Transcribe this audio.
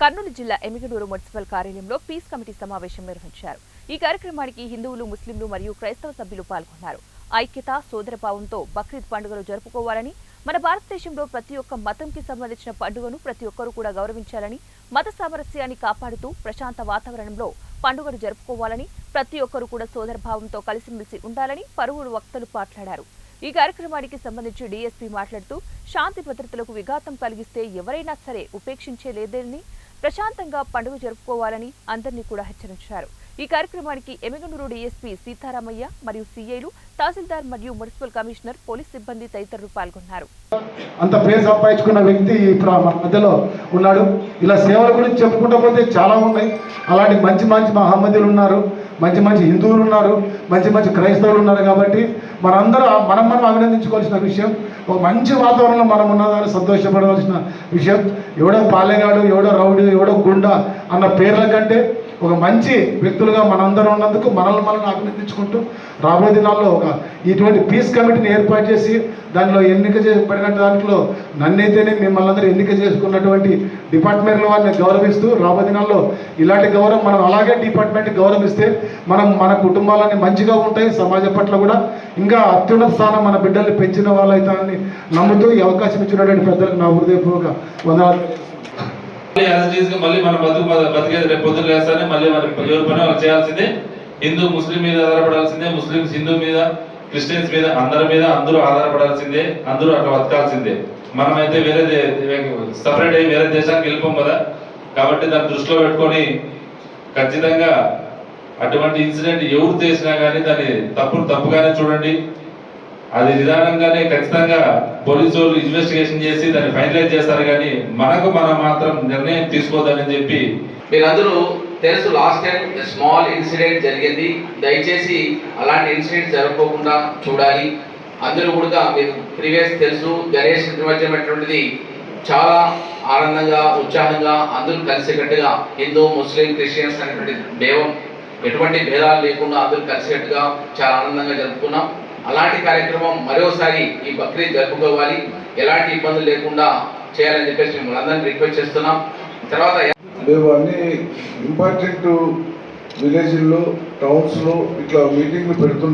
కర్నూలు జిల్లా ఎమిగడూరు మున్సిపల్ కార్యాలయంలో peace committee సమావేశం నిర్వహించారు. ఈ కార్యక్రమానికి హిందువులు ముస్లింలు మరియు క్రైస్తవ సభ్యులు పాల్గొన్నారు. ఐక్యత సోదరభావంతో బక్రీద్ పండుగను జరుపుకోవాలని మన భారతదేశంలో ప్రతి ఒక్క మతంకి సంబంధించిన పండుగను ప్రతి ఒక్కరూ కూడా గౌరవించాలని మత సామరస్యాన్ని కాపాడుతూ ప్రశాంత వాతావరణంలో పండుగను జరుపుకోవాలని ప్రతి ఒక్కరూ కూడా సోదరభావంతో కలిసిమెలిసి ఉండాలని పలువురు వక్తలు మాట్లాడారు ఈ కార్యక్రమానికి సంబంధించి డీఎస్పీ మాట్లాడుతూ శాంతి భద్రతలకు విఘాతం కలిగిస్తే ఎవరైనా సరే ఉపేక్షించే లేదని ప్రశాంతంగా పండుగ జరుపుకోవాలని అందరినీ కూడా హెచ్చరించారు. ఈ కార్యక్రమానికి ఎమ్మిగనూరు డీఎస్పీ సీతారామయ్య మరియు సీఐలు తహసీల్దార్ మరియు మున్సిపల్ కమిషనర్ పోలీస్ సిబ్బంది తదితరులు పాల్గొన్నారు. అంత పేరు సంపాదించుకున్న వ్యక్తి ఇప్పుడు మధ్యలో ఉన్నాడు. ఇలా సేవల గురించి చెప్పుకుంటూ పోతే చాలా ఉన్నాయి. అలాంటి మంచి మంచి మహమ్మదీలు ఉన్నారు మంచి మంచి హిందువులు ఉన్నారు మంచి మంచి క్రైస్తవులు ఉన్నారు కాబట్టి మనందరూ మనం మనం అభినందించుకోవాల్సిన విషయం ఒక మంచి వాతావరణంలో మనం ఉన్నదాన్ని సంతోషపడవలసిన విషయం. ఎవడో పాలెగాడు ఎవడో రౌడీ ఎవడో గుండా అన్న పేర్ల కంటే ఒక మంచి వ్యక్తులుగా మనందరం ఉన్నందుకు మనల్ని మనల్ని అభినందించుకుంటూ రాబోయే దినాల్లో ఒక ఇటువంటి పీస్ కమిటీని ఏర్పాటు చేసి దానిలో ఎన్నిక చేయబడిన దాంట్లో నన్నైతేనే మిమ్మల్ని అందరూ ఎన్నిక చేసుకున్నటువంటి డిపార్ట్మెంట్ల వారిని గౌరవిస్తూ రాబోయే దినాల్లో ఇలాంటి గౌరవం మనం అలాగే డిపార్ట్మెంట్ గౌరవిస్తే మనం మన కుటుంబాలన్నీ మంచిగా ఉంటాయి సమాజం పట్ల కూడా ఇంకా అత్యున్నత స్థానం మన బిడ్డల్ని పెంచిన వాళ్ళైతారని నమ్ముతూ ఈ అవకాశం ఇచ్చినటువంటి పెద్దలకు నా హృదయపూర్వక వందనాలు. మళ్ళీ యాజ్ ఇట్ ఈస్గా మళ్ళీ మనం బతుకు బతికేది రేపు పొద్దున లేస్తానే మళ్ళీ మనం ఎవరి పని వాళ్ళు చేయాల్సిందే. హిందూ ముస్లిం మీద ఆధారపడాల్సిందే ముస్లిమ్స్ హిందూ మీద క్రిస్టియన్స్ మీద అందరి మీద అందరూ ఆధారపడాల్సిందే అందరూ అట్లా బతకాల్సిందే. మనమైతే వేరే సపరేట్ అయ్యి వేరే దేశానికి వెళ్ళిపోం కదా. కాబట్టి దాన్ని దృష్టిలో పెట్టుకొని ఖచ్చితంగా అటువంటి ఇన్సిడెంట్ ఎవరు చేసినా కానీ దాన్ని తప్పును తప్పుగానే చూడండి. అది నిదానంగానే ఖచ్చితంగా పోలీసు వాళ్ళు ఇన్వెస్టిగేషన్ చేసి దాన్ని ఫైనలైజ్ చేస్తారు కానీ మనకు మనం మాత్రం నిర్ణయం తీసుకోవద్దని చెప్పి మీరందరూ తెలుసు లాస్ట్ టైం స్మాల్ ఇన్సిడెంట్ జరిగింది. దయచేసి అలాంటి ఇన్సిడెంట్ జరగకుండా చూడాలి. అందరూ కూడా మీరు ప్రీవియస్ తెలుసు. గణేష్ నిమజ్జనం అటువంటిది చాలా ఆనందంగా ఉత్సాహంగా అందరూ కలిసికట్టుగా హిందూ ముస్లిం క్రిస్టియన్స్ అనేటువంటి దేవం ఎటువంటి భేదాలు లేకుండా అందరూ కలిసికట్టుగా చాలా ఆనందంగా జరుపుకున్నాం. అలాంటి కార్యక్రమం మరోసారి ఈ బక్రీద్ జరుపుకోవాలి. ఎలాంటి ఇబ్బందులు లేకుండా చేయాలని చెప్పేసి మిమ్మల్ని అందరినీ రిక్వెస్ట్ చేస్తున్నాం. తర్వాత మేము అన్ని ఇంపార్టెంట్ విలేజ్లో టౌన్స్లో ఇట్లా మీటింగ్లు పెడుతుంటాం.